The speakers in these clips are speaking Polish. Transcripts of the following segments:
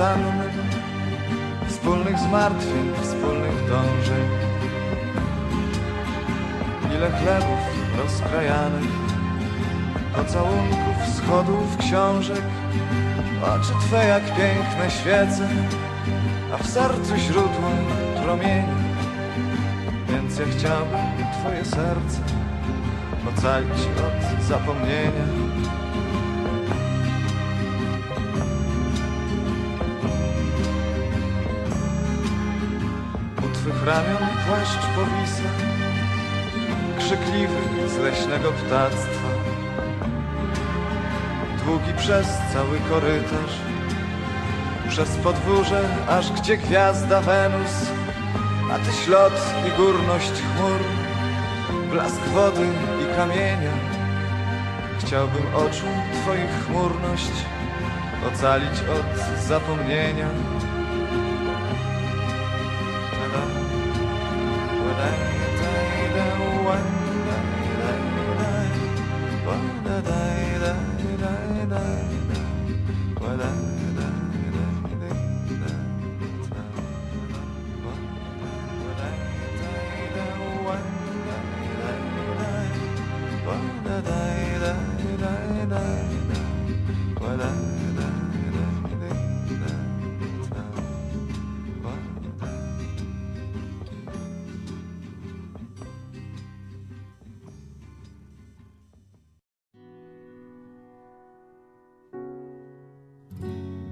Nieustannym Wspólnych zmartwień, wspólnych dążeń. Ile chlebów rozkrajanych Pocałunków, schodów, książek. Oczy Twe jak piękne świece A w sercu źródło promieni Więc ja chciałbym Twoje serce Ocalić od zapomnienia U twych ramion płaszcz powisa Krzykliwy z leśnego ptactwa. Długi przez cały korytarz Przez podwórze, aż gdzie gwiazda Wenus A ty ślot i górność chmur Blask wody i kamienia. Chciałbym oczu twoich chmurność Ocalić od zapomnienia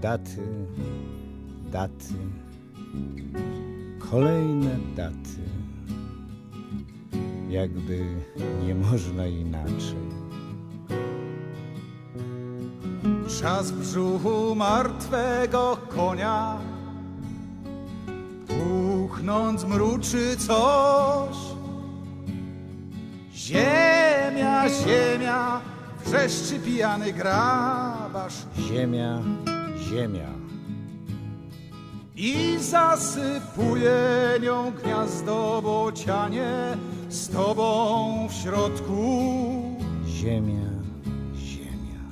Daty, daty, kolejne daty. Jakby nie można inaczej. Czas w brzuchu martwego konia Puchnąc mruczy coś Ziemia, ziemia Wrzeszczy pijany grabarz Ziemia, ziemia, I zasypuje nią gniazdo bocianie Z tobą w środku ziemia, ziemia.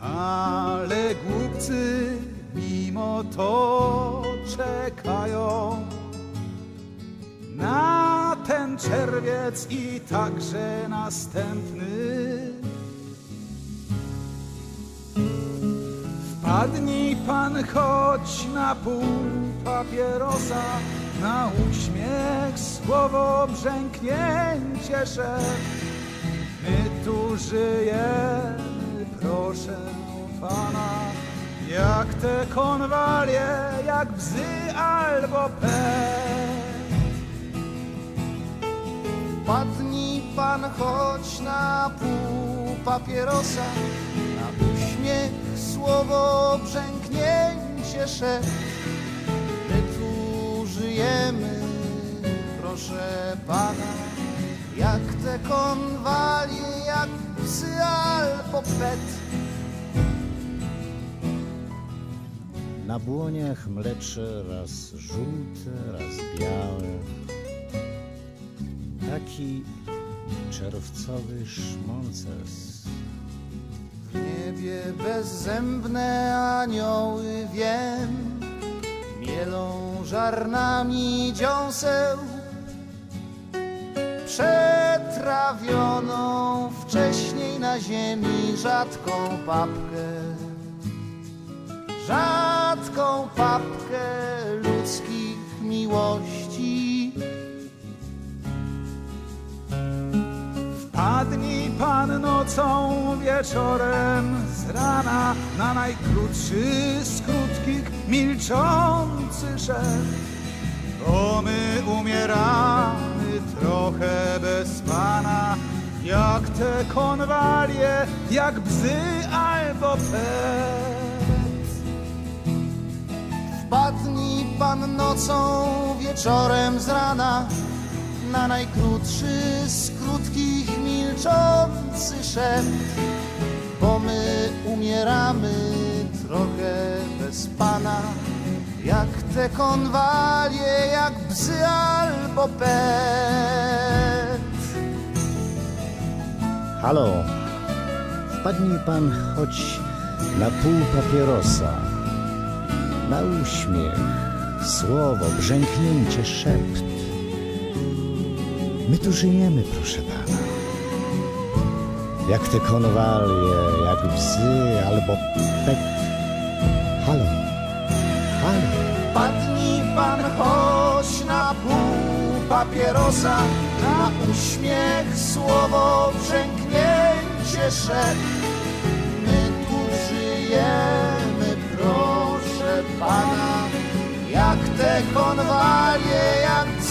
Ale głupcy mimo to czekają na ten czerwiec i także następny. Wpadnij pan choć na pół papierosa, na uśmiech, słowo, brzęknięcie szef. My tu żyjemy, proszę pana, jak te konwalie, jak bzy albo pet. Padnij pan choć na pół papierosa, na uśmiech, słowo, brzęknięcie szef. My tu żyjemy, proszę pana, jak te konwalie, jak psy albo pet. Na błoniach mlecze raz żółte, raz białe. Taki czerwcowy szmonces. W niebie bezzębne anioły wiem, mielą żarnami dziąseł, przetrawioną wcześniej na ziemi rzadką papkę, rzadką papkę ludzkich miłości. Padnij pan nocą wieczorem z rana na najkrótszy z krótkich milczący szef. Bo my umieramy trochę bez pana, jak te konwalie, jak bzy albo pet. Wpadnij pan nocą wieczorem z rana na najkrótszy z krótkich milczący szept, bo my umieramy trochę bez pana, jak te konwalie, jak bzy albo pet. Halo, wpadnij pan choć na pół papierosa, na uśmiech, słowo, brzęknięcie, szept. My tu żyjemy, proszę pana. Jak te konwalie, jak bzy albo pet. Halo, halo. Padnij pan choć na pół papierosa, na uśmiech, słowo, brzęknięcie szept. My tu żyjemy, proszę pana, jak te konwalie, jak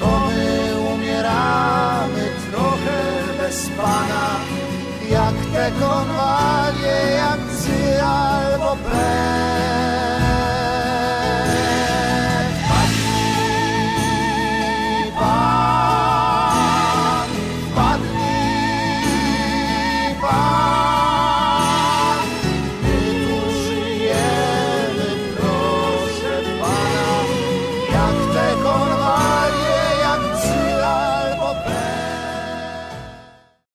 chuj umieramy trochę bez Pana, jak te konwalie, jak albo bez.